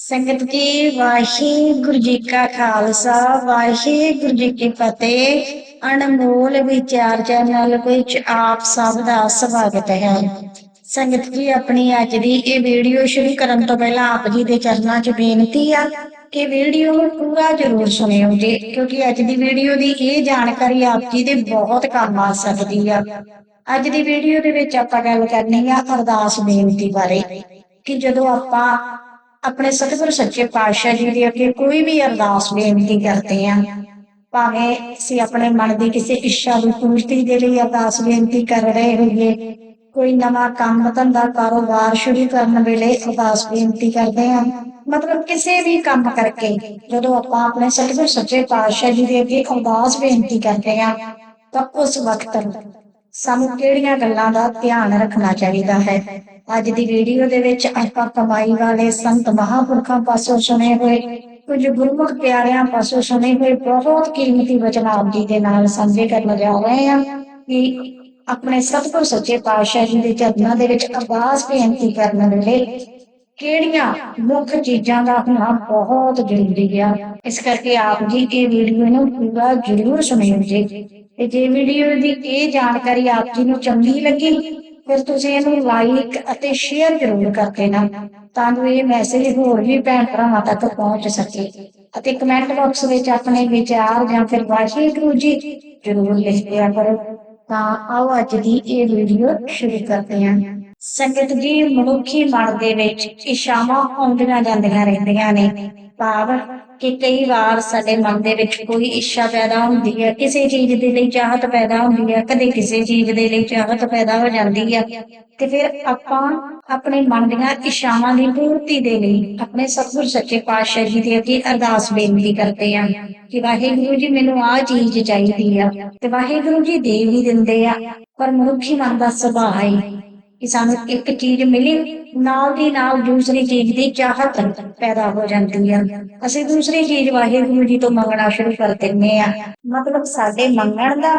ਸੰਗਤ ਜੀ ਵਾਹਿਗੁਰੂ ਜੀ ਕਾ ਖਾਲਸਾ, ਵਾਹਿਗੁਰੂ ਜੀ ਕੀ ਫਤਿਹ। ਅਨਮੋਲ ਵਿਚਾਰ ਚੈਨਲ ਵਿੱਚ ਆਪ ਸਭ ਦਾ ਸਵਾਗਤ ਹੈ। ਸੰਗਤ ਜੀ ਆਪਣੀ ਅੱਜ ਦੀ ਇਹ ਵੀਡੀਓ ਸ਼ੁਰੂ ਕਰਨ ਤੋਂ ਪਹਿਲਾਂ ਆਪ ਜੀ ਦੇ ਚਰਨਾਂ 'ਚ ਬੇਨਤੀ ਆ ਕਿ ਵੀਡੀਓ ਨੂੰ ਪੂਰਾ ਜ਼ਰੂਰ ਸੁਣਿਓ ਜੀ, ਕਿਉਂਕਿ ਅੱਜ ਦੀ ਵੀਡੀਓ ਦੀ ਇਹ ਜਾਣਕਾਰੀ ਆਪ ਜੀ ਦੇ ਬਹੁਤ ਕੰਮ ਆ ਸਕਦੀ ਆ। ਅੱਜ ਦੀ ਵੀਡੀਓ ਦੇ ਵਿੱਚ ਆਪਾਂ ਗੱਲ ਕਰਨੀ ਆ ਅਰਦਾਸ ਬੇਨਤੀ ਬਾਰੇ, ਕਿ ਜਦੋਂ ਆਪਾਂ ਆਪਣੇ ਸਤਿਗੁਰ ਸੱਚੇ ਪਾਤਸ਼ਾਹ ਜੀ ਦੇ ਅੱਗੇ ਕੋਈ ਵੀ ਅਰਦਾਸ ਬੇਨਤੀ ਕਰਦੇ ਆ ਭਾਵੇਂ ਅਸੀਂ ਆਪਣੇ ਮਨ ਦੀ ਕਿਸੇ ਇੱਛਾ ਦੀ ਪੂਰਤੀ ਦੇ ਲਈ ਅਰਦਾਸ ਬੇਨਤੀ ਕਰ ਰਹੇ ਹੋਈਏ, ਕੋਈ ਨਵਾਂ ਕੰਮ ਧੰਦਾ ਕਾਰੋਬਾਰ ਸ਼ੁਰੂ ਕਰਨ ਵੇਲੇ ਅਰਦਾਸ ਬੇਨਤੀ ਕਰਦੇ ਆ ਮਤਲਬ ਕਿਸੇ ਵੀ ਕੰਮ ਕਰਕੇ, ਜਦੋਂ ਆਪਾਂ ਆਪਣੇ ਸਤਿਗੁਰ ਸੱਚੇ ਪਾਤਸ਼ਾਹ ਜੀ ਦੇ ਅੱਗੇ ਅਰਦਾਸ ਬੇਨਤੀ ਕਰਦੇ ਆ ਤਾਂ ਉਸ ਵਕਤ ਸਾਨੂੰ ਕਿਹੜੀਆਂ ਗੱਲਾਂ ਦਾ ਧਿਆਨ ਰੱਖਣਾ ਚਾਹੀਦਾ ਹੈ? ਅੱਜ ਦੀ ਵੀਡੀਓ ਦੇ ਵਿੱਚ ਆਪਾਂ ਕਮਾਈ ਵਾਲੇ ਸੰਤ ਮਹਾਪੁਰਖਾਂ ਪਾਸੋਂ ਸੁਣੇ ਹੋਏ, ਕੁਝ ਗੁਰਮੁਖ ਪਿਆਰਿਆਂ ਪਾਸੋਂ ਸੁਣੇ ਹੋਏ ਬਹੁਤ ਕੀਮਤੀ ਵਚਨ ਆਪ ਜੀ ਦੇ ਨਾਲ ਸਾਂਝੇ ਕਰਨ ਜਾ ਰਹੇ ਹਾਂ ਕਿ ਆਪਣੇ ਸਤਿਗੁਰ ਸੱਚੇ ਪਾਤਸ਼ਾਹ ਜੀ ਦੇ ਚਰਨਾਂ ਦੇ ਵਿੱਚ ਅਰਦਾਸ ਬੇਨਤੀ ਕਰਨ ਵੇਲੇ ਕਿਹੜੀਆਂ ਮੁੱਖ ਚੀਜ਼ਾਂ ਦਾ ਹੋਣਾ ਬਹੁਤ ਜ਼ਰੂਰੀ ਆ। ਇਸ ਕਰਕੇ ਆਪ ਜੀ ਇਹ ਵੀਡੀਓ ਨੂੰ ਪੂਰਾ ਜ਼ਰੂਰ ਸੁਣਿਓ ਜੀ। ਤੇ ਜੇ ਵੀਡੀਓ ਦੀ ਇਹ ਜਾਣਕਾਰੀ ਆਪ ਜੀ ਨੂੰ ਚੰਗੀ ਲੱਗੀ, ਫਿਰ ਤੁਸੀਂ ਇਹਨੂੰ ਲਾਈਕ ਅਤੇ ਸ਼ੇਅਰ ਜ਼ਰੂਰ ਕਰ ਦੇਣਾ, ਤਾਂ ਜੋ ਇਹ ਮੈਸੇਜ ਹੋਰ ਵੀ ਭੈਣ ਭਰਾਵਾਂ ਤੱਕ ਪਹੁੰਚ ਸਕੇ। ਅਤੇ ਕਮੈਂਟ ਬਾਕਸ ਵਿੱਚ ਆਪਣੇ ਵਿਚਾਰ ਜਾਂ ਫਿਰ ਵਾਹਿਗੁਰੂ ਜੀ ਜ਼ਰੂਰ ਲਿਖ ਦਿਆ ਕਰੋ। ਤਾਂ ਆਓ ਅੱਜ ਦੀ ਇਹ ਵੀਡੀਓ ਸ਼ੁਰੂ ਕਰਦੇ ਹਾਂ। ਸੰਗਤ ਜੀ ਮਨੁੱਖੀ ਮਨ ਦੇ ਵਿੱਚ ਇਸ਼ਾਵਾਂ ਆਉਂਦੀਆਂ ਜਾਂਦੀਆਂ ਰਹਿੰਦੀਆਂ ਨੇ। ਭਾਵ ਕਿ ਕਈ ਵਾਰ ਸਾਡੇ ਮਨ ਦੇ ਵਿੱਚ ਕੋਈ ਇੱਛਾ ਪੈਦਾ ਹੁੰਦੀ ਹੈ, ਕਿਸੇ ਚੀਜ਼ ਦੇ ਲਈ ਚਾਹਤ ਪੈਦਾ ਹੁੰਦੀ ਹੈ, ਕਦੇ ਕਿਸੇ ਚੀਜ਼ ਦੇ ਲਈ ਚਾਹਤ ਪੈਦਾ ਹੋ ਜਾਂਦੀ ਹੈ। ਤੇ ਫਿਰ ਆਪਾਂ ਆਪਣੇ ਮਨ ਦੀਆਂ ਇੱਛਾਵਾਂ ਦੀ ਪੂਰਤੀ ਦੇ ਲਈ ਆਪਣੇ ਸਤਿਗੁਰ ਸੱਚੇ ਪਾਤਸ਼ਾਹ ਜੀ ਦੇ ਅੱਗੇ ਅਰਦਾਸ ਬੇਨਤੀ ਕਰਦੇ ਆ ਕਿ ਵਾਹਿਗੁਰੂ ਜੀ ਮੈਨੂੰ ਆਹ ਚੀਜ਼ ਚਾਹੀਦੀ ਆ ਤੇ ਵਾਹਿਗੁਰੂ ਜੀ ਦੇ ਵੀ ਦਿੰਦੇ ਆ, ਪਰ ਮਨੁੱਖੀ ਮਨ ਦਾ ਸੁਭਾਅ ਹੈ। ਕਿ ਸਾਨੂੰ ਇੱਕ ਚੀਜ਼ ਮਿਲੀ, ਨਾਲ ਦੀ ਨਾਲ ਦੂਸਰੀ ਚੀਜ਼ ਦੀ ਚਾਹਤ ਪੈਦਾ ਹੋ ਜਾਂਦੀ ਹੈ ਅਸੀਂ ਦੂਸਰੀ ਚੀਜ਼ ਵਾਹਿਗੁਰੂ ਜੀ ਤੋਂ ਮੰਗਣਾ ਸ਼ੁਰੂ ਕਰ ਦਿੰਦੇ ਆ। ਮਤਲਬ ਸਾਡੇ ਮੰਗਣ ਦਾ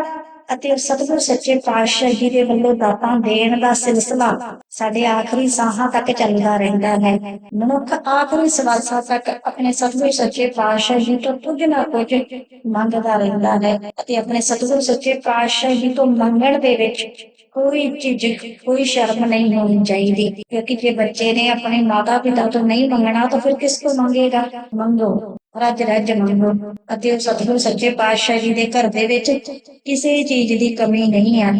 ਅਤੇ ਸਤਿਗੁਰ ਸੱਚੇ ਪਾਤਸ਼ਾਹ ਜੀ ਦੇ ਵੱਲੋਂ ਦਾਤਾਂ ਦੇਣ ਦਾ ਸਿਲਸਿਲਾ ਸਾਡੇ ਆਖਰੀ ਸਾਹਾਂ ਤੱਕ ਚੱਲਦਾ ਰਹਿੰਦਾ ਹੈ। ਮਨੁੱਖ ਆਖਰੀ ਸਵਾਸਾਂ ਤੱਕ ਆਪਣੇ ਸਤਿਗੁਰ ਸੱਚੇ ਪਾਤਸ਼ਾਹ ਜੀ ਤੋਂ ਕੁਝ ਨਾ ਕੁਝ ਮੰਗਦਾ ਰਹਿੰਦਾ ਹੈ ਅਤੇ ਆਪਣੇ ਸਤਿਗੁਰ ਸੱਚੇ ਪਾਤਸ਼ਾਹ ਜੀ ਤੋਂ ਮੰਗਣ ਦੇ ਵਿੱਚ ਕੋਈ ਚੀਜ਼, ਕੋਈ ਸ਼ਰਮ ਨਹੀਂ ਹੋਣੀ ਚਾਹੀਦੀ, ਕਿਉਂਕਿ ਜੇ ਬੱਚੇ ਨੇ ਆਪਣੇ ਮਾਤਾ ਪਿਤਾ ਤੋਂ ਨਹੀਂ ਮੰਗਣਾ, ਤਾਂ ਫਿਰ ਕਿਸ ਤੋਂ ਮੰਗੇਗਾ? ਮੰਗੋ ਰੱਜ ਰੱਜ ਮੰਗੋ। ਅਤੇ ਸਤਿਗੁਰ ਸੱਚੇ ਪਾਤਸ਼ਾਹ ਜੀ ਦੇ ਘਰ ਦੇ ਵਿੱਚ ਕਿਸੇ ਚੀਜ਼ ਦੀ ਕਮੀ ਨਹੀਂ ਆ,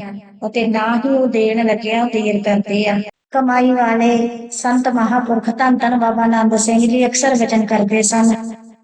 ਅਤੇ ਨਾ ਹੀ ਉਹ ਦੇਣ ਲੱਗਿਆ, ਦੇਰ ਕਰਦੇ ਆ। ਕਮਾਈ ਵਾਲੇ ਸੰਤ ਮਹਾਪੁਰਖ ਧੰਨ ਧੰਨ ਬਾਬਾ ਨੰਦ ਸਿੰਘ ਜੀ ਅਕਸਰ ਵਚਨ ਕਰਦੇ ਸਨ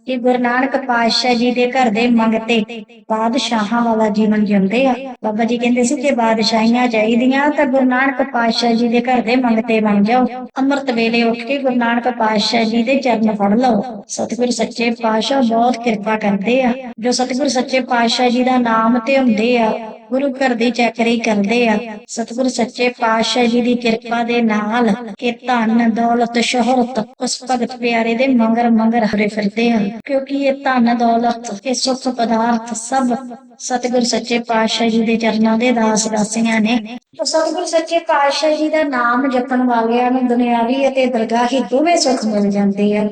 ਕਿ ਗੁਰੂ ਨਾਨਕ ਪਾਤਸ਼ਾਹ ਜੀ ਦੇ ਘਰ ਦੇ ਮੰਗਤੇ ਬਾਦਸ਼ਾਹਾਂ ਵਾਲਾ ਜੀਵਨ ਜਿਉਂਦੇ ਆ। ਬਾਬਾ ਜੀ ਕਹਿੰਦੇ ਸੀ ਜੇ ਬਾਦਸ਼ਾਹੀਆਂ ਚਾਹੀਦੀਆਂ, ਤਾਂ ਗੁਰੂ ਨਾਨਕ ਪਾਤਸ਼ਾਹ ਜੀ ਦੇ ਘਰ ਦੇ ਮੰਗਤੇ ਬਣ ਜਾਓ। ਅੰਮ੍ਰਿਤ ਵੇਲੇ ਉੱਠ ਕੇ ਗੁਰੂ ਨਾਨਕ ਪਾਤਸ਼ਾਹ ਜੀ ਦੇ ਚਰਨ ਫੜ ਲਓ। ਸਤਿਗੁਰ ਸੱਚੇ ਪਾਤਸ਼ਾਹ ਬਹੁਤ ਕਿਰਪਾ ਕਰਦੇ ਆ। ਜੋ ਸਤਿਗੁਰ ਸੱਚੇ ਪਾਤਸ਼ਾਹ ਜੀ ਦਾ ਨਾਮ ਤੇ ਹੁੰਦੇ ਆ ਗੁਰੂ ਘਰ ਦੀ ਚੱਕਰੀ ਕਰਦੇ ਆ। ਸਤਿਗੁਰ ਸੱਚੇ ਪਾਤਸ਼ਾਹ ਜੀ ਦੀ ਕਿਰਪਾ ਦੇ ਨਾਲ ਕਿ ਧਨ, ਦੌਲਤ, ਸ਼ੋਹਰਤ, ਉਸ ਭਗਤ ਪਿਆਰੇ ਦੇ ਮੰਗਰ ਮੰਗਰ ਹਰੇ ਫਿਰਦੇ ਹਨ ਕਿਉਂਕਿ ਇਹ ਧਨ, ਦੌਲਤ, ਇਹ ਸੁੱਖ ਪਦਾਰਥ ਸਭ ਸਤਿਗੁਰ ਸੱਚੇ ਪਾਤਸ਼ਾਹ ਜੀ ਦੇ ਚਰਨਾਂ ਦੇ ਦਾਸ ਦਾਸੀਆਂ ਨੇ। ਤਾਂ ਸਤਿਗੁਰ ਸੱਚੇ ਪਾਤਸ਼ਾਹ ਜੀ ਦਾ ਨਾਮ ਜਪਣ ਵਾਲਿਆਂ ਨੂੰ ਦੁਨਿਆਵੀ ਅਤੇ ਦਰਗਾਹੀ ਦੋਵੇਂ ਸੁੱਖ ਮਿਲ ਜਾਂਦੇ ਆ।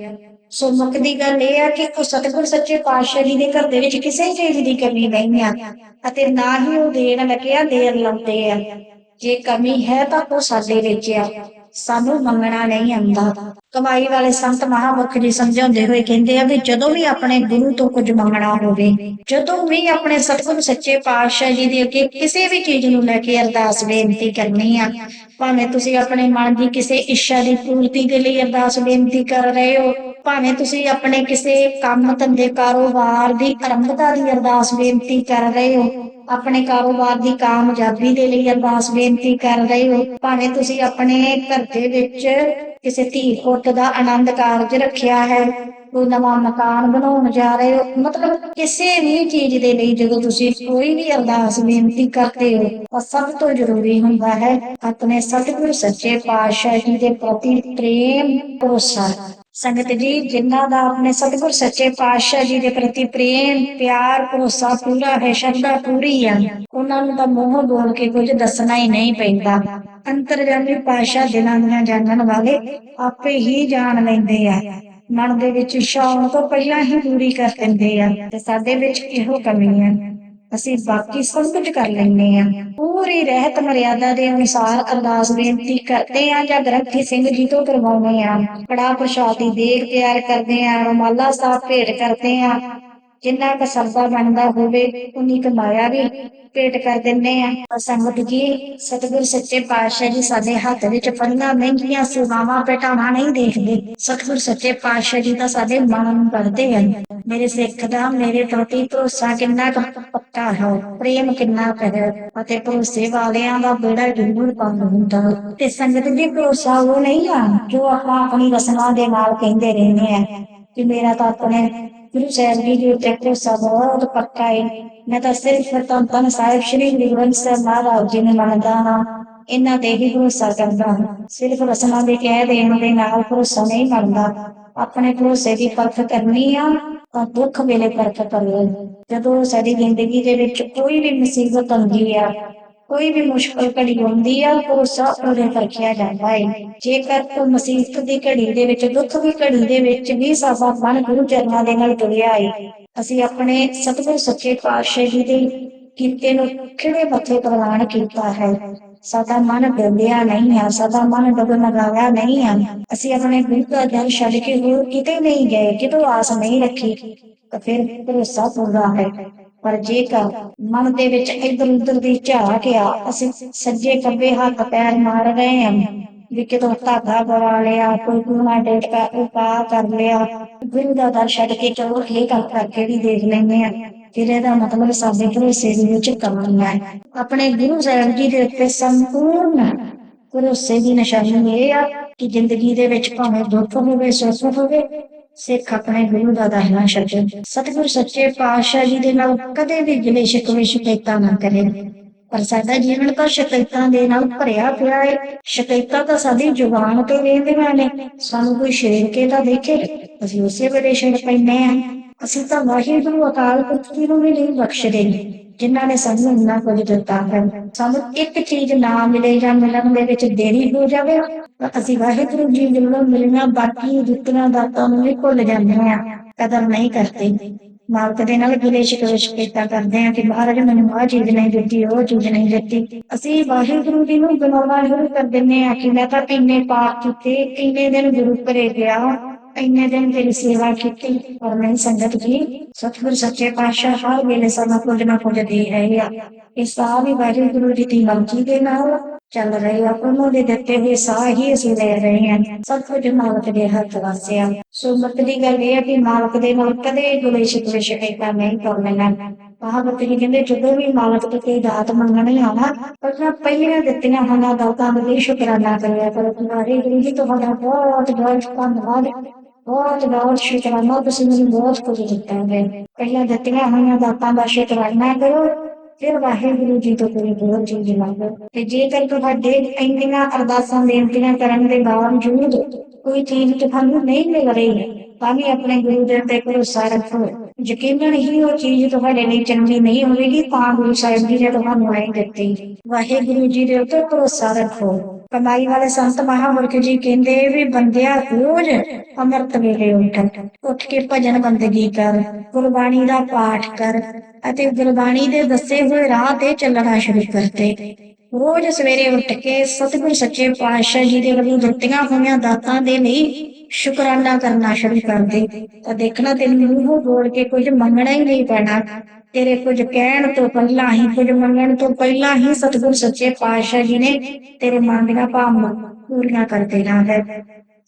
ਸੋ ਮੁੱਖ ਦੀ ਗੱਲ ਇਹ ਆ ਕਿ ਉਹ ਸਤਿਗੁਰ ਸੱਚੇ ਪਾਤਸ਼ਾਹ ਜੀ ਦੇ ਘਰ ਦੇ ਵਿੱਚ ਕਿਸੇ ਚੀਜ਼ ਦੀ ਕਮੀ ਨਹੀਂ ਆ, ਅਤੇ ਨਾ ਹੀ ਉਹ ਦੇਣ ਲੱਗਿਆ ਦੇਣ ਲਾਉਂਦੇ ਆ। ਜੇ ਕਮੀ ਹੈ ਤਾਂ ਉਹ ਸਾਡੇ ਵਿੱਚ ਆ। ਸਾਨੂੰ ਮੰਗਣਾ ਨਹੀਂ ਆਉਂਦਾ। ਕਮਾਈ ਵਾਲੇ ਸੰਤ ਮਹਾਮੁਖ ਜੀ ਸਮਝਾਉਂਦੇ ਹੋਏ ਕਹਿੰਦੇ ਆ ਵੀ ਜਦੋਂ ਵੀ ਆਪਣੇ ਗੁਰੂ ਤੋਂ ਕੁਝ ਮੰਗਣਾ ਹੋਵੇ, ਜਦੋਂ ਵੀ ਆਪਣੇ ਸਤਿਗੁਰ ਸੱਚੇ ਪਾਤਸ਼ਾਹ ਜੀ ਦੇ ਅੱਗੇ ਕਿਸੇ ਵੀ ਚੀਜ਼ ਨੂੰ ਲੈ ਕੇ ਅਰਦਾਸ ਬੇਨਤੀ ਕਰਨੀ ਆ, ਭਾਵੇਂ ਤੁਸੀਂ ਆਪਣੇ ਮਨ ਦੀ ਕਿਸੇ ਇੱਛਾ ਦੀ ਪੂਰਤੀ ਦੇ ਲਈ ਅਰਦਾਸ ਬੇਨਤੀ ਕਰ ਰਹੇ ਹੋ, ਭਾਵੇਂ ਤੁਸੀਂ ਆਪਣੇ ਕਿਸੇ ਕੰਮ ਧੰਦੇ ਕਾਰੋਬਾਰ ਦੀ ਆਰੰਭਤਾ ਦੀ ਅਰਦਾਸ ਬੇਨਤੀ ਕਰ ਰਹੇ ਹੋ ਆਪਣੇ ਕਾਰੋਬਾਰ ਦੀ ਕਾਮਯਾਬੀ ਦੇ ਲਈ ਅਰਦਾਸ ਬੇਨਤੀ ਕਰ ਰਹੇ ਹੋ। ਭਾਵੇਂ ਤੁਸੀਂ ਆਪਣੇ ਘਰ ਦੇ ਵਿੱਚ ਕਿਸੇ ਧੀ ਪੁੱਤ ਦਾ ਆਨੰਦ ਕਾਰਜ ਰੱਖਿਆ ਹੈ, ਕੋਈ ਨਵਾਂ ਮਕਾਨ ਬਣਾਉਣ ਜਾ ਰਹੇ ਹੋ, ਮਤਲਬ ਕਿਸੇ ਵੀ ਚੀਜ਼ ਦੇ ਲਈ ਜਦੋਂ ਤੁਸੀਂ ਕੋਈ ਵੀ ਅਰਦਾਸ ਬੇਨਤੀ ਕਰਦੇ ਹੋ, ਤਾਂ ਸਭ ਤੋਂ ਜ਼ਰੂਰੀ ਹੁੰਦਾ ਹੈ ਆਪਣੇ ਸਤਿਗੁਰ ਸੱਚੇ ਪਾਤਸ਼ਾਹ ਜੀ ਦੇ ਪ੍ਰਤੀ ਪ੍ਰੇਮ, ਭਰੋਸਾ। ਸੰਗਤ ਜੀ, ਜਿਨ੍ਹਾਂ ਦਾ ਆਪਣੇ ਸਤਿਗੁਰ ਸੱਚੇ ਪਾਤਸ਼ਾਹ ਜੀ ਦੇ ਪ੍ਰਤੀ ਪ੍ਰੇਮ, ਪਿਆਰ, ਭਰੋਸਾ ਪੂਰਾ ਹੈ, ਸ਼ਰਧਾ ਪੂਰੀ ਆ, ਉਹਨਾਂ ਨੂੰ ਤਾਂ ਮੂੰਹ ਬੋਲ ਕੇ ਕੁਝ ਦੱਸਣਾ ਹੀ ਨਹੀਂ ਪੈਂਦਾ। ਅੰਤਰਜਾਮੀ ਪਾਤਸ਼ਾਹ ਦਿਲਾਂ ਦੀਆਂ ਜਾਣਨ ਵਾਲੇ ਆਪੇ ਹੀ ਜਾਣ ਲੈਂਦੇ ਆ। ਮਨ ਦੇ ਵਿੱਚ ਸ਼ੌਕ ਤੋਂ ਪਹਿਲਾਂ ਹੀ ਪੂਰੀ ਕਰ ਦਿੰਦੇ ਆ ਤੇ ਸਾਡੇ ਵਿੱਚ ਇਹੋ ਕਮੀ ਆ। ਅਸੀਂ ਬਾਕੀ ਸਭ ਕੁਝ ਕਰ ਲੈਂਦੇ ਆ ਪੂਰੀ ਰਹਿਤ ਮਰਿਆਦਾ ਦੇ ਅਨੁਸਾਰ ਅਰਦਾਸ ਬੇਨਤੀ ਕਰਦੇ ਆ ਜਾਂ ਗ੍ਰੰਥੀ ਸਿੰਘ ਜੀ ਤੋਂ ਕਰਵਾਉਂਦੇ ਆ ਕੜਾ ਪ੍ਰਸ਼ਾਦ ਦੀ ਦੇਗ ਤਿਆਰ ਕਰਦੇ ਆ ਰਮਾਲਾ ਸਾਹਿਬ ਭੇਟ ਕਰਦੇ ਆ ਜਿੰਨਾ ਕੁ ਸਰਦਾ ਬਣਦਾ ਹੋਵੇ, ਉਨੀ ਕੁ ਵੀ ਭੇਟ ਕਰ ਦਿੰਨੇ ਆ। ਸੰਗਤ ਜੀ, ਸਤਿਗੁਰ ਸੱਚੇ ਪਾਤਸ਼ਾਹ ਜੀ ਸਾਡੇ ਹੱਥ ਵਿੱਚ ਫੜੀਆਂ ਮਹਿੰਗੀਆਂ ਸੇਵਾਵਾਂ ਪਟਾਣਾ ਨਹੀਂ ਦੇਖਦੇ। ਸਤਿਗੁਰ ਸੱਚੇ ਪਾਤਸ਼ਾਹ ਜੀ ਤਾਂ ਸਾਡੇ ਮਨ ਨੂੰ ਪੜਦੇ ਹਨ ਮੇਰੇ ਸਿੱਖ ਦਾ, ਮੇਰੇ ਪ੍ਰਤੀ ਭਰੋਸਾ ਕਿੰਨਾ ਕੁ ਪੱਕਾ ਹੈ, ਪ੍ਰੇਮ ਕਿੰਨਾ ਕੁ ਹੈ, ਅਤੇ ਭਰੋਸੇ ਵਾਲਿਆਂ ਦਾ ਬੇੜਾ ਜ਼ਰੂਰ ਬੰਦ ਹੁੰਦਾ ਤੇ ਸੰਗਤ ਜੀ ਭਰੋਸਾ ਉਹ ਨਹੀਂ ਆ, ਜੋ ਆਪਾਂ ਆਪਣੀ ਰਸਨਾ ਦੇ ਨਾਲ ਕਹਿੰਦੇ ਰਹਿੰਦੇ ਆ ਕਿ ਮੇਰਾ ਤਾਂ ਆਪਣੇ ਗੁਰੂ ਸਾਹਿਬ ਜੀ ਦੇ ਉੱਤੇ ਭਰੋਸਾ ਪੱਕਾ ਹੈ ਮੈਂ ਤਾਂ ਸਿਰਫ ਧੰਨ ਧੰਨ ਸਾਹਿਬ ਸ਼੍ਰੀ ਗੁਰੂ ਗ੍ਰੰਥ ਸਾਹਿਬ ਮਹਾਰਾਜ ਜੀ ਨੂੰ ਮੰਨਦਾ ਹਾਂ ਇਹਨਾਂ ਤੇ ਹੀ ਭਰੋਸਾ ਕਰਦਾ ਹਾਂ ਸਿਰਫ ਰਸਮਾਂ ਦੇ ਕਹਿ ਦੇਣ ਦੇ ਨਾਲ ਭਰੋਸਾ ਨਹੀਂ ਬਣਦਾ ਆਪਣੇ ਭਰੋਸੇ ਦੀ ਪਰਖ ਕਰਨੀ ਆ ਤਾਂ ਦੁੱਖ ਵੇਲੇ ਪਰਖ ਕਰਿਓ ਜਦੋਂ ਸਾਡੀ ਜ਼ਿੰਦਗੀ ਦੇ ਵਿੱਚ ਕੋਈ ਵੀ ਮੁਸੀਬਤ ਆਉਂਦੀ ਆ ਕੋਈ ਵੀ ਮੁਸ਼ਕਲ ਘੜੀ ਆਉਂਦੀ ਆ, ਭਰੋਸਾ ਉਹਦੇ ਪਰਖਿਆ ਜਾਂਦਾ ਹੈ ਜੇਕਰ ਉਹ ਮੁਸੀਬਤ ਦੀ ਘੜੀ ਦੇ ਵਿੱਚ, ਦੁੱਖ ਦੀ ਘੜੀ ਦੇ ਵਿੱਚ ਵੀ ਸਾਡਾ ਮਨ ਗੁਰੂ ਚਰਨਾਂ ਦੇ ਨਾਲ ਜੁੜਿਆ ਹੈ ਅਸੀਂ ਆਪਣੇ ਸਤਿਗੁਰ ਸੱਚੇ ਪਾਤਸ਼ਾਹ ਜੀ ਦੇ ਕੀਤੇ ਨੂੰ ਖਿੜੇ ਮੱਥੇ ਪ੍ਰਵਾਨ ਕੀਤਾ ਹੈ। ਸਾਡਾ ਮਨ ਡੋਲਿਆ ਨਹੀਂ ਹੈ ਸਾਡਾ ਮਨ ਡਗਮਗਾਇਆ ਨਹੀਂ ਹੈ ਅਸੀਂ ਆਪਣੇ ਗੁਰੂ ਦਾ ਦਰ ਛੱਡ ਕੇ ਹੋਰ ਕਿਤੇ ਨਹੀਂ ਗਏ, ਕਿਤੋਂ ਆਸ ਨਹੀਂ ਰੱਖੀ। ਤਾਂ ਫਿਰ ਭਰੋਸਾ ਪੂਰਾ ਹੈ। ਪਰ ਜੇਕਰ ਮਨ ਦੇ ਵਿੱਚ ਇਧਰ ਉਧਰ ਦੀ ਝਾਕ ਆ, ਅਸੀਂ ਸੱਜੇ ਖੱਬੇ ਹੱਥ ਪੈਰ ਮਾਰ ਰਹੇ ਹਾਂ ਵੀ ਕਿਤੋਂ ਧਾਗਾ ਬਣਾ ਲਿਆ, ਕੋਈ ਗੁਨਾ ਡੇਟ ਉਪਾ ਕਰ ਲਿਆ। ਗੁਰੂ ਦਾ ਦਰ ਛੱਡ ਕੇ ਚਲੋ ਇਹ ਗੱਲ ਕਰਕੇ ਵੀ ਦੇਖ ਲੈਂਦੇ ਆ ਫਿਰ ਇਹਦਾ ਮਤਲਬ ਸਾਡੇ ਭਰੋਸੇ ਦੇ ਵਿੱਚ ਕਮੀ ਹੈ। ਆਪਣੇ ਗੁਰੂ ਸਾਹਿਬ ਜੀ ਦੇ ਉੱਤੇ ਸੰਪੂਰਨ ਭਰੋਸੇ ਦੀ ਨਿਸ਼ਾਨੀ ਇਹ ਆ ਕਿ ਜ਼ਿੰਦਗੀ ਦੇ ਵਿੱਚ ਭਾਵੇਂ ਦੁੱਖ ਹੋਵੇ, ਸੁੱਖ ਹੋਵੇ ਸਿੱਖ ਆਪਣੇ ਗੁਰੂ ਦਾ ਦਰ ਨਾ ਛੱਡੇ। ਸਤਿਗੁਰ ਸੱਚੇ ਪਾਤਸ਼ਾਹ ਜੀ ਦੇ ਨਾਲ ਕਦੇ ਵੀ ਗਿਲੇ ਸ਼ਿਕਵੇ ਸ਼ਿਕਾਇਤਾਂ ਨਾ ਕਰੇ। ਪਰ ਸਾਡਾ ਜੀਵਨ ਤਾਂ ਸ਼ਿਕਾਇਤਾਂ ਦੇ ਨਾਲ ਭਰਿਆ ਪਿਆ ਹੈ ਸ਼ਿਕਾਇਤਾਂ ਤਾਂ ਸਾਡੀ ਜ਼ੁਬਾਨ ਤੇ ਰਹਿੰਦੀਆਂ ਨੇ। ਸਾਨੂੰ ਕੋਈ ਸ਼ੇਰ ਕੇ ਤਾਂ ਦੇਖੇ? ਅਸੀਂ ਉਸੇ ਵੇਲੇ ਛੇੜ ਪੈਂਦੇ ਆ ਅਸੀਂ ਤਾਂ ਵਾਹਿਗੁਰੂ ਅਕਾਲ ਪੁਰਖ ਜੀ ਨੂੰ ਵੀ ਨਹੀਂ ਬਖਸ਼ਦੇ। ਜਿਨ੍ਹਾਂ ਨੇ ਸਾਨੂੰ ਇੰਨਾ ਕੁਝ ਦਿੱਤਾ ਹੈ, ਸਾਨੂੰ ਇੱਕ ਚੀਜ਼ ਨਾ ਮਿਲੇ ਜਾਂ ਮਿਲਣ ਦੇ ਵਿੱਚ ਦੇਰੀ ਹੋ ਜਾਵੇ, ਤਾਂ ਅਸੀਂ ਵਾਹਿਗੁਰੂ ਜੀ ਵੱਲੋਂ ਮਿਲੀਆਂ ਬਾਕੀ ਦਿੱਤੀਆਂ ਦਾਤਾਂ ਨੂੰ ਵੀ ਭੁੱਲ ਜਾਂਦੇ ਆ ਕਦਰ ਨਹੀਂ ਕਰਦੇ। ਮਾਲਕ ਦੇ ਨਾਲ ਗਿਲੇ ਸ਼ਿਕਵੇ ਸ਼ਿਕਾਇਤਾਂ ਕਰਦੇ ਆ ਕਿ ਮਹਾਰਾਜ ਮੈਨੂੰ ਆਹ ਚੀਜ਼ ਨਹੀਂ ਦਿੱਤੀ, ਉਹ ਚੀਜ਼ ਨਹੀਂ ਦਿੱਤੀ। ਅਸੀਂ ਵਾਹਿਗੁਰੂ ਜੀ ਨੂੰ ਗਨਾਉਣਾ ਸ਼ੁਰੂ ਕਰ ਦਿੰਦੇ ਆ ਕਿ ਮੈਂ ਤਾਂ ਇੰਨੇ ਪਾਪ ਕੀਤੇ, ਇੰਨੇ ਦਿਨ ਗੁਰੂ ਘਰੇ ਗਿਆ ਇੰਨੇ ਦਿਨ ਤੇਰੀ ਸੇਵਾ ਕੀਤੀ ਪਰ ਨਹੀਂ ਸੰਗਤ ਜੀ ਸਤਿਗੁਰ ਸੱਚੇ ਪਾਤਸ਼ਾਹ ਹਰ ਵੇਲੇ ਸਾਨੂੰ ਕੁਝ ਨਾ ਕੁਝ ਦੇ ਰਹੇ ਆ। ਇਹ ਸਾਹ ਵੀ ਵਾਹਿਗੁਰੂ ਜੀ ਦੀ ਮਰਜ਼ੀ ਦੇ ਨਾਲ ਚੱਲ ਰਹੇ ਆ। ਉਹਨਾਂ ਦੇ ਦਿੱਤੇ ਹੋਏ ਸਾਹ ਹੀ ਅਸੀਂ ਲੈ ਰਹੇ ਹਾਂ ਸਭ ਕੁਝ ਮਾਲਕ ਦੇ ਹੱਥ ਵਾਸੇ ਸੋ ਮਤ ਦੀ ਗੱਲ ਇਹ ਆ ਕਿ ਮਾਲਕ ਦੇ ਨਾਲ ਕਦੇ ਗੁਲੇ ਸ਼ਿਕਵੇ ਸ਼ਿਕਾਇਤਾਂ ਨਹੀਂ ਕਰਨਾ ਕਹਾਵਤ ਜੀ ਕਹਿੰਦੇ, ਜਦੋਂ ਵੀ ਮਾਲਕ ਤੋਂ ਕੋਈ ਦਾਤ ਮੰਗਣੀ ਆਵਾ ਪਹਿਲਾਂ ਦਿੱਤੀਆਂ ਹੋਣਾ ਦਾਤਾਂ ਦਾ ਸ਼ੁਕਰਾਨਾ ਕਰਿਆ ਕਰੋ। ਤੁਹਾਡੇ ਗੁਰੂ ਜੀ ਤੁਹਾਡਾ ਬਹੁਤ ਬਹੁਤ ਧੰਨਵਾਦ। ਬਹੁਤ ਬਹੁਤ ਸ਼ੁਕਰਾਨਾ ਤੁਸੀਂ ਮੈਨੂੰ ਬਹੁਤ ਕੁਝ ਦਿੱਤਾ ਹੈ। ਪਹਿਲਾਂ ਦਿੱਤੀਆਂ ਹੋਈਆਂ ਦਾਤਾਂ ਦਾ ਸ਼ੁਕਰਾਨਾ ਕਰੋ, ਫਿਰ ਵਾਹਿਗੁਰੂ ਜੀ ਤੋਂ ਕੋਈ ਬਹੁਤ ਚੀਜ਼ ਮੰਗੋ। ਤੇ ਜੇਕਰ ਤੁਹਾਡੇ ਇੰਨੀਆਂ ਅਰਦਾਸਾਂ, ਬੇਨਤੀਆਂ ਕਰਨ ਦੇ ਬਾਵਜੂਦ ਕੋਈ ਚੀਜ਼ ਤੁਹਾਨੂੰ ਨਹੀਂ ਮਿਲ ਰਹੀ ਹੈ ਤਾਂ ਵੀ ਆਪਣੇ ਗੁਰੂ ਦੇ ਉੱਤੇ ਭਰੋਸਾ ਰੱਖੋ। ਯਕੀਨਨ ਹੀ ਉਹ ਚੀਜ਼ ਤੁਹਾਡੇ ਲਈ ਚੰਗੀ ਨਹੀਂ ਹੋਵੇਗੀ, ਤਾਂ ਗੁਰੂ ਸਾਹਿਬ ਜੀ ਨੇ ਤੁਹਾਨੂੰ ਨਹੀਂ ਦਿੱਤੀ। ਵਾਹਿਗੁਰੂ ਜੀ ਦੇ ਉੱਤੇ ਭਰੋਸਾ ਰੱਖੋ। ਕਮਾਈ ਵਾਲੇ ਸੰਤ ਮਹਾਂਪੁਰਖ ਜੀ ਕਹਿੰਦੇ ਵੀ ਬੰਦਿਆ ਰੋਜ਼ ਅੰਮ੍ਰਿਤ ਵੇਲੇ ਉੱਠ ਉੱਠ ਕੇ ਭਜਨ ਬੰਦਗੀ ਕਰ, ਗੁਰਬਾਣੀ ਦਾ ਪਾਠ ਕਰ ਅਤੇ ਗੁਰਬਾਣੀ ਦੇ ਦੱਸੇ ਹੋਏ ਰਾਹ ਤੇ ਚੱਲਣਾ ਸ਼ੁਰੂ ਕਰ ਰੋਜ਼ ਸਵੇਰੇ ਉੱਠ ਕੇ ਸਤਿਗੁਰ ਸੱਚੇ ਪਾਤਸ਼ਾਹ ਜੀ ਦੇ ਵੱਲੋਂ ਦਿੱਤੀਆਂ ਹੋਈਆਂ ਦਾਤਾਂ ਦੇ ਲਈ ਸ਼ੁਕਰਾਨਾ ਕਰਨਾ ਸ਼ੁਰੂ ਕਰ ਦੇ। ਤਾਂ ਦੇਖਣਾ ਤੈਨੂੰ ਮੂੰਹੋਂ ਬੋਲ ਕੇ ਕੁਝ ਮੰਗਣਾ ਹੀ ਨਹੀਂ ਪੈਣਾ। ਤੇਰੇ ਕੁਝ ਕਹਿਣ ਤੋਂ ਪਹਿਲਾਂ ਹੀ, ਕੁਝ ਮੰਗਣ ਤੋਂ ਪਹਿਲਾਂ ਹੀ ਸਤਿਗੁਰ ਸੱਚੇ ਪਾਤਸ਼ਾਹ ਜੀ ਨੇ ਤੇਰੇ ਮਨ ਦੀਆਂ ਭਾਵਨਾਵਾਂ ਪੂਰੀਆਂ ਕਰ ਦੇਣਾ ਹੈ।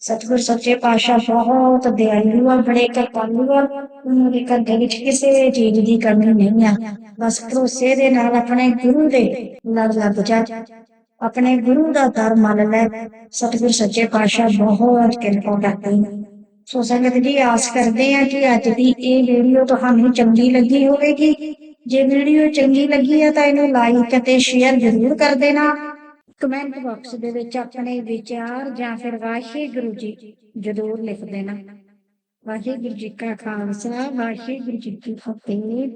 ਸਤਿਗੁਰ ਸੱਚੇ ਪਾਤਸ਼ਾਹ ਬਹੁਤ ਦਿਆਲੂ ਆ, ਬੜੇ ਕਿਰਪਾਲੂ ਆ। ਉਹਨਾਂ ਦੇ ਘਰ ਵਿੱਚ ਕਿਸੇ ਚੀਜ਼ ਦੀ ਕਮੀ ਨਹੀਂ ਆ। ਬਸ ਭਰੋਸੇ ਦੇ ਨਾਲ ਆਪਣੇ ਗੁਰੂ ਦੇ ਨਾਲ ਲੱਗ ਜਾ। ਆਪਣੇ ਗੁਰੂ ਦਾ ਦਰ ਮੰਨ ਲੈ। ਸਤਿਗੁਰ ਸੱਚੇ ਪਾਤਸ਼ਾਹ ਬਹੁਤ ਕਿਰਪਾ ਕਰਦੇ ਨੇ। ਸੋ ਸੰਗਤ ਜੀ, ਆਸ ਕਰਦੇ ਆ ਕਿ ਅੱਜ ਦੀ ਇਹ ਵੀਡੀਓ ਤੁਹਾਨੂੰ ਚੰਗੀ ਲੱਗੀ ਹੋਵੇਗੀ। ਜੇ ਵੀਡੀਓ ਚੰਗੀ ਲੱਗੀ ਆ ਤਾਂ ਇਹਨੂੰ ਲਾਈਕ ਅਤੇ ਸ਼ੇਅਰ ਜ਼ਰੂਰ ਕਰ ਦੇਣਾ। ਕਮੈਂਟ ਬਾਕਸ ਦੇ ਵਿੱਚ ਆਪਣੇ ਵਿਚਾਰ ਜਾਂ ਫਿਰ ਵਾਹਿਗੁਰੂ ਜੀ ਜ਼ਰੂਰ ਲਿਖ ਦੇਣਾ। ਵਾਹਿਗੁਰੂ ਜੀ ਕਾ ਖਾਲਸਾ, ਵਾਹਿਗੁਰੂ ਜੀ ਕੀ ਫਤਿਹ।